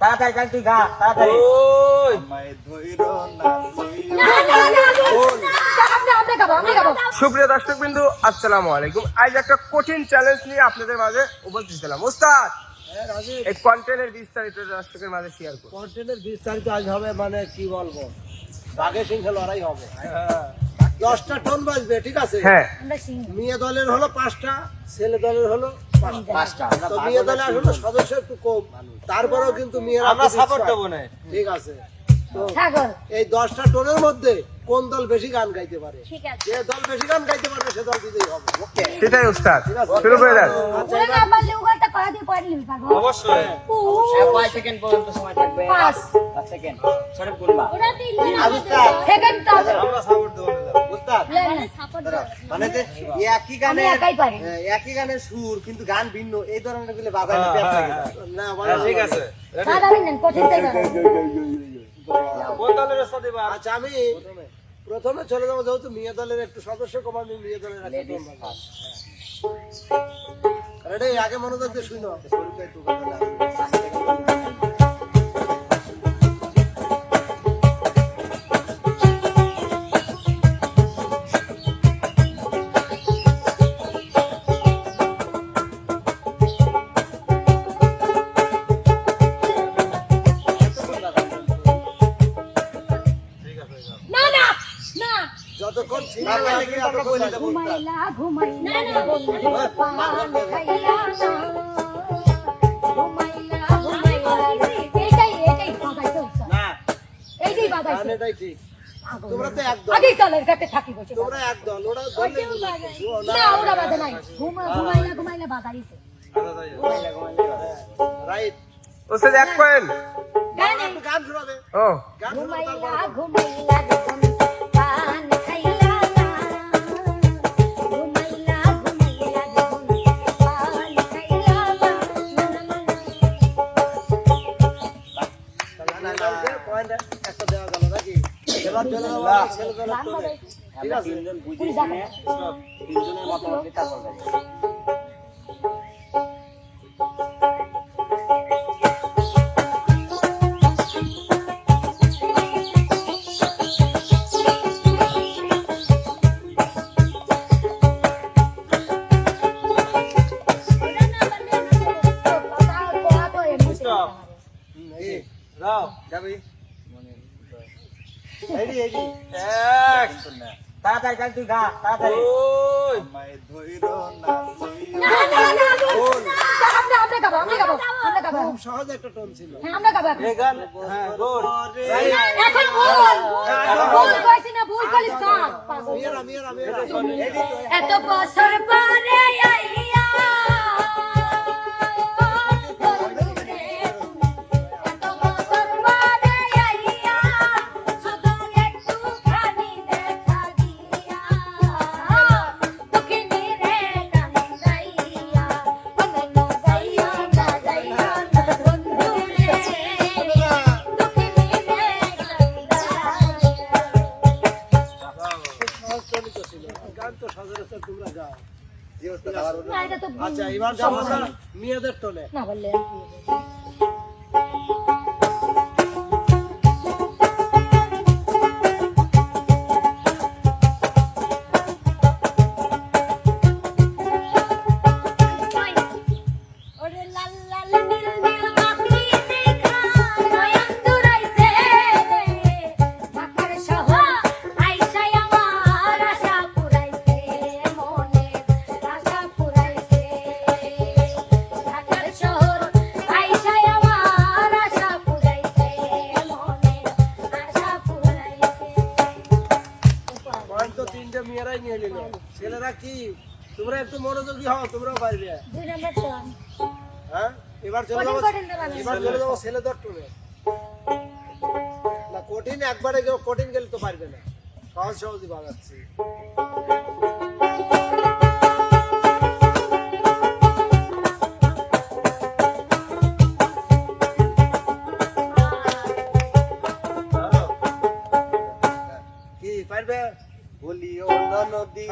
তাড়াতাড়ি কাল তুই তাড়াতাড়ি। সুপ্রিয় দর্শক বিন্দু আসসালামু আলাইকুম। আজ একটা কঠিন চ্যালেঞ্জ নিয়ে আপনাদের মাঝে উপস্থিত ছিলাম। ওস্তাদ হ্যাঁ, রাজীব এই কন্টেন্টের বিস্তারিত দর্শকের মাঝে শেয়ার করুন। কন্টেন্টের বিস্তারিত আজ হবে মানে কি বলব? সিংহে লড়াই হবে। দশটা টন বাজবে ঠিক আছে? হ্যাঁ। মেয়ে দলের হলো পাঁচটা ছেলে দলের হলো পাঁচটা। তো মেয়ে দলে আসলে সদস্য একটু কম। তারপরেও কিন্তু মেয়েরা আমরা সাপোর্ট দেবো না। ঠিক আছে। তো এই দশটা টোনের মধ্যে কোন দল বেশি গান গাইতে পারে? যে দল বেশি গান গাইতে পারবে সে দল বিজয়ী হবে। ওকে সেটাই ওস্তাদ শুরু করে দেন। ওরে এবার না পারলে ওটা করা দিয়ে পড়ে নিবি পারব অবশ্যই। কয় সেকেন্ড পর্যন্ত সময় থাকবে। পাঁচ পাঁচ সেকেন্ড সঠিক গুনবা। ওটা তিন আবিষ্কার। সেকেন্ড তো আমরা সাপোর্ট দেবো উস্তাদ মানে সাপোর্ট মানে যে একই আমি গানে একাই পারি। হ্যাঁ, একই সুর কিন্তু গান ভিন্ন। এই ধরনেরগুলো বাজায় না পেঁচ না বলো, হ্যাঁ, ঠিক আছে। Ready? দাদা কঠিন তাই কোন দলের সাথে বা আচ্ছা আমি প্রথমে চলে যাব যেহেতু মেয়ে দলের একটু সদস্য কম আমি মেয়ে দলের টোন আগে মনোযোগ দিয়ে শুনো শরীরটা একটু ঘুমাইলা ঘুমাইলা পান খাইলা ঘুমাইলা ঘুমাইলা এইটাই এইটাই বাজাইতে উঠছে না এইটাই গান বাজাইছে এটাই ঠিক তোমরা তো এক দল আগে চলের কাছে থাকি বসে তোমরা এক দল ওরা দলে না ওরা বাজে নাই ঘুমা ঘুমাইলা ঘুমাইলা বাজাইছে রাইট ওস্তাদ এক পয়েন্ট গানে একটু গান শোনাবে ও ঘুমাইলা ঘুমাইলা আমার? তিনজন বুঝে তিনজনের মতামত তারপর তাড়াতাড়ি কাল তুই খা, তাড়াতাড়ি। ওই। খুব সহজ একটা টোন ছিল। এই গান হ্যাঁ গুড মেয়েরা, মেয়েরা, মেয়েরা। এইডি তো, এত বছর পরে আইয়া আচ্ছা এবার যাব মেয়েদের টোনে না বললে এবার চলে যাব না কঠিন একবারে গেলে কঠিন গেলে তো পারবে না। সহজ সহজই বাজাচ্ছি কি পারবে? বলিও নদী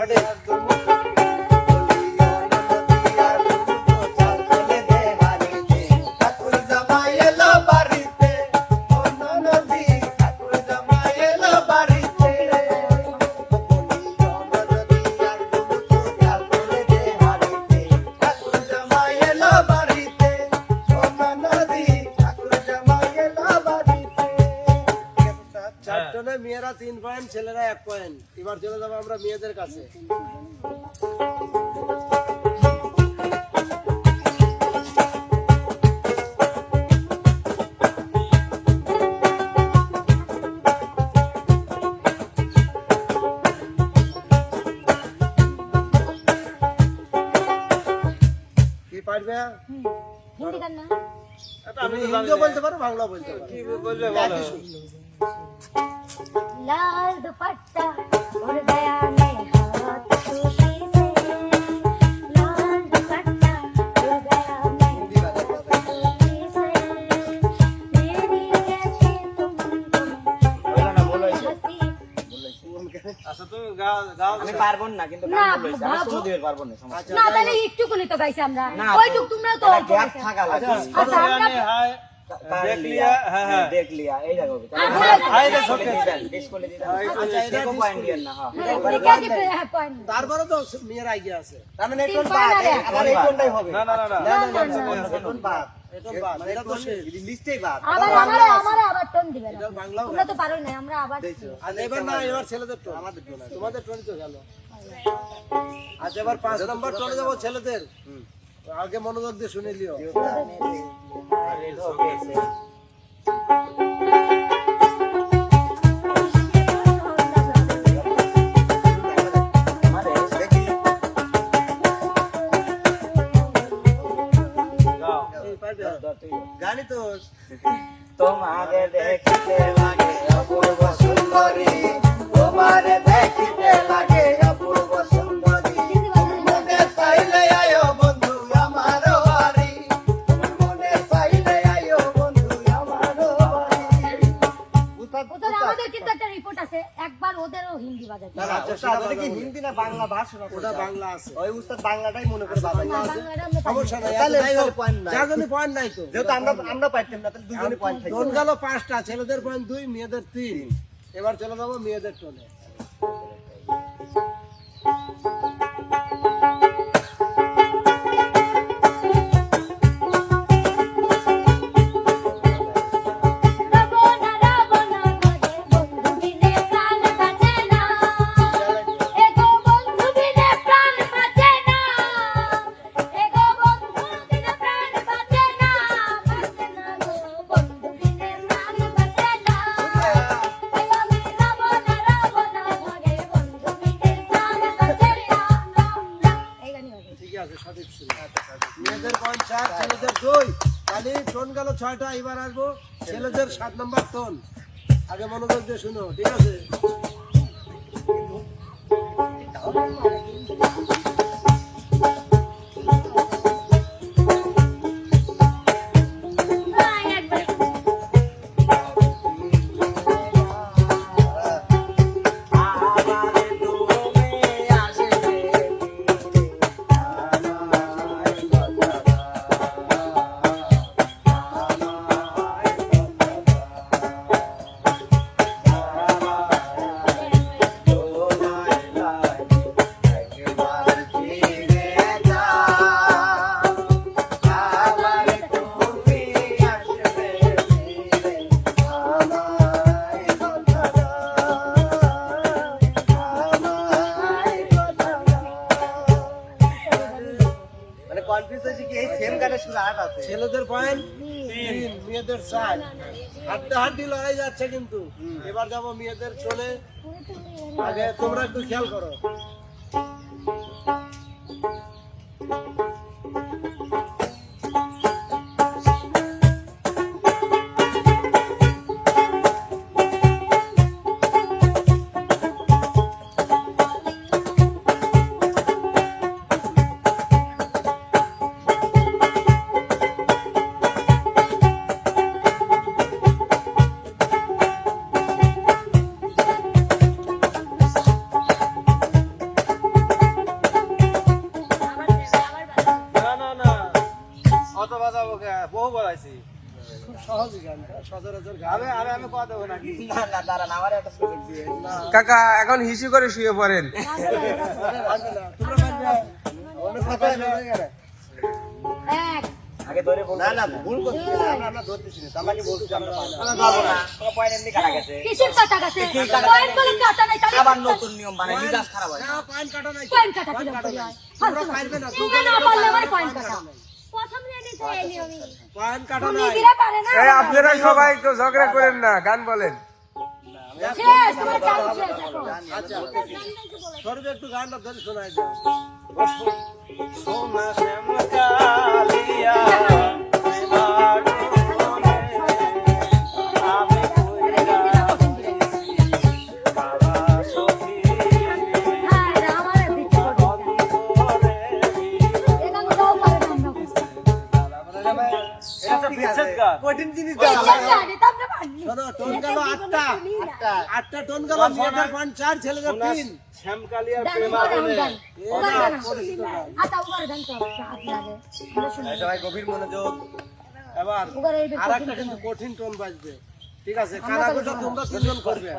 আছে। পারবে? হিন্দি গান না। আমি হিন্দিও বলতে পারো বাংলা বলতে পারো। কি বলবে বলো? লাল দুপাট আমি পারব না কিন্তু না, গান বলেছি আমি ভাবো। পারব না না তাহলে একটুকুনি তো গাইছি আমরা ওইটুক তোমরা তো। থাকা লাগে আচ্ছা আমরা यानी हाय তার দেখ লিয়া, লিয়া, হ্যাঁ, হ্যাঁ। দেখ লিয়া এই দেখো আচ্ছা, হাই রে ডিসপ্লে সকে দিবেন ডিসপ্লে দিবেন আচ্ছা, এটা দেখো পয়েন্ট দিয়েন না হ্যাঁ হ্যাঁ, লিখে দিবে, হ্যাঁ, point। তারপরে তো মেয়ের আইডিয়া আছে তার মানে তিন point আর এক। আবার এই কোনটাই হবে না না না না না, না, না, না। কোন বাদ এটা বাদ, এটা তো শেষ। লিস্টেই বাদ আবার আমারে আমারে আবার টোন দিবে না এটা বাংলাও তোমরা তো পারোই না আমরা আবার আর এবার না এবার ছেলেদের আগে মনোযোগ দিয়ে শুনে লিও? জানি তো তোমাকে দেখিতে লাগে অপূর্ব সুন্দরী তোমারে কি হিন্দি না বাংলা ভাষা ওটা বাংলা আছে। ওই উস্তাদ বাংলাটাই মনে করে সমস্যা নাই তাহলে নাই। যার জন্য পয়েন্ট নাই তো। যেহেতু আমরা আমরা পাইতাম না তাহলে দুজনে পয়েন্ট থাকবে গেল পাঁচটা ছেলেদের পয়েন্ট দুই মেয়েদের তিন। এবার চলে যাব মেয়েদের টোনে সাত নম্বর টোন আগে মনোযোগ দিয়ে শুনো ঠিক আছে? যাচ্ছে কিন্তু। এবার যাব মেয়েদের চলে। আগে তোমরা একটু খেয়াল করো। কাকা এখন হিসু করে শুয়ে পড়েন না হয়ে না না ভুল করছি আমরা আমরা ধরতেছি না তামাকে বলছি আমরা না। যাব না পয়েন্ট এমনি কাটা গেছে কিসের কাটা গেছে কি কাটা পয়েন্ট বলে কাটা নাই তাহলে আবার নতুন নিয়ম বানাই মিজাজ খারাপ হয় না পয়েন্ট কাটা নাই পয়েন্ট কাটা পয়েন্ট কাটা নাই। হয়? তোমরা ফালতু পারবে না তোমরা না পারলে আমার পয়েন্ট কাটা নাই। প্রথম রেডি তো এই নিয়মই পয়েন্ট কাটা নাই। দিরা পারে না? এই আপনারা সবাই একটু ঝগড়া করেন না গান বলেন। আচ্ছা সরবে একটু গানটা ধরে সোনা শ্যামকালিয়া আমার আটটা টোন গেল মেয়েদের পয়েন্ট চার ছেলেদের তিন আচ্ছা শুনি সবাই গভীর মনোযোগ। এবার আর একটা কিন্তু কঠিন টোন বাজবে। ঠিক আছে তোমরা তিনজন করবে।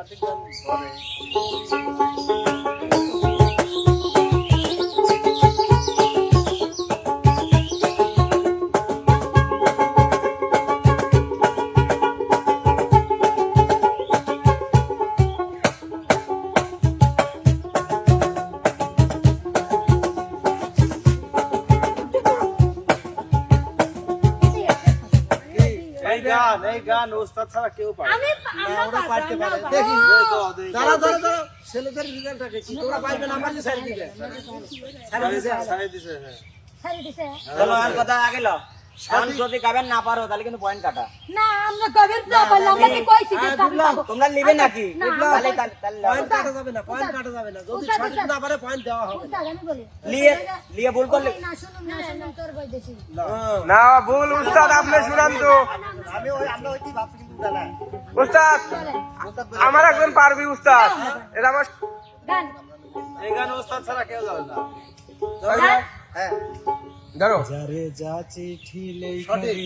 ছাড়া কেউ পারে না। আমি আমরা পারতে পারে। দেখি। দাঁড়া দাঁড়া দাঁড়া ছেলেদের রেজাল্টটাকে কি তোমরা পাইবে না আমার সাইড দিবে। সাইড দিছে। ছাড়িয়ে দিছে, হ্যাঁ। ছাড়ি দিছে। চলো আর কথা আগে লো। গান যদি গাবেন না পারো তাহলে কিন্তু পয়েন্ট কাটা। না আমরা কবির না বললাম আমরা কি কইছি যে পাবো তোমরা নিবে নাকি? তাহলে তাহলে পয়েন্ট কাটা যাবে না পয়েন্ট কাটা যাবে না। যদি সঠিক না পারে পয়েন্ট দেওয়া হবে। উস্তাদ আমি বলি লিয়ে লিয়ে ভুল করলে না শুনুন না শুনুন তোর বই দেছি না। ভুল উস্তাদ আপনি শুনান তো। আমি ওই আমরা ওইটি ভাবছি কিন্তু তা উস্তাদ আমার একজন পারবি উস্তাদ। এটা আমার গান। এই গান ওস্তাদ ছাড়া কেউ যাবে না। হ্যাঁ। ধরো সঠিক।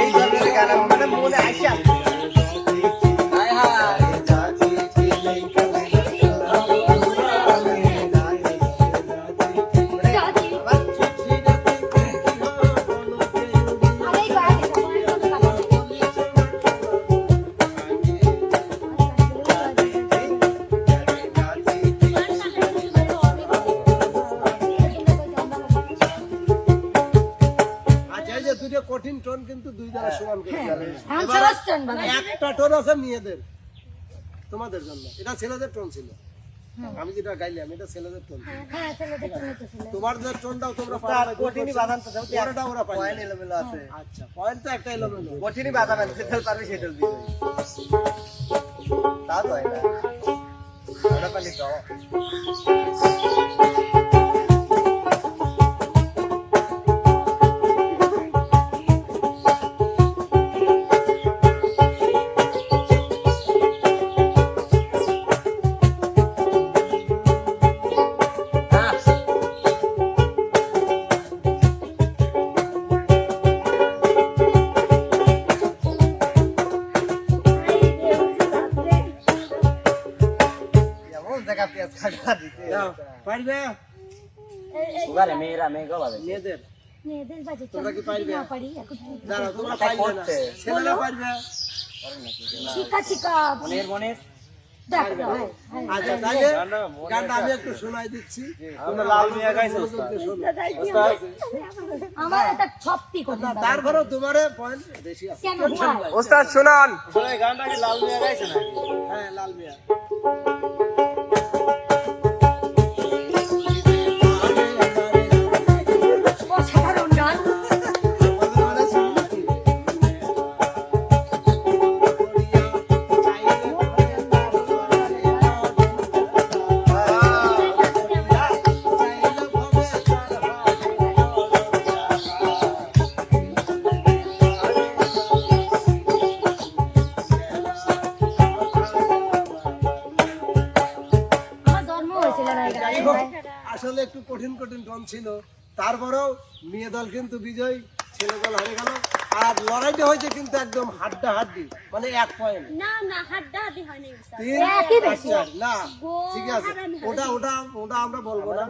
এই ধরনের গান আমার মানে মনে আসে। মেয়েদের তোমাদের জন্য। এটা ছেলেদের টোন ছিল। আমি যেটা গাইলাম এটা ছেলেদের টোন। হ্যাঁ তোমাদের টোনটাও তোমরা কঠিনই বাজান তো ওটা ওরা পাইবে পয়েন্ট এলোমেলো আছে। আচ্ছা পয়েন্ট তো একটা এলোমেলো। কঠিনই বাজাবেন যেটা পারবে সেটা দিবে। তা তো এটা ওটা পালি তো পারবে? উগারে মেয়েরা মেয়ে গো মেয়েদের। মেয়েদের বাজে তোমরা কি পারবে? না পারি এখন দাঁড়াও তোমরা পারবে না। ছেলেরা পারবে? চিকা চিকা মনের মনের? আচ্ছা তাহলে গানটা আমি একটু শোনাই দিচ্ছি। আমরা লাল মিয়া গাইছে ওস্তাদ। আমার এটা ছপ্তি করে তারপরেও তোমারে পয়েন্ট বেশি আছে। কেন ভয় উস্তাদ শুনান। গানটা কি লাল মিয়া গাইছে না হ্যাঁ লাল মিয়া। ছিল। তারপরেও মেয়ে দল কিন্তু বিজয় ছেলে দল হারে গেল। আর লড়াইটা হয়েছে কিন্তু একদম হাড্ডা হাড্ডি মানে এক পয়েন্ট না না হয়নি। ঠিক আছে। ওটা ওটা ওটা আমরা বলব না।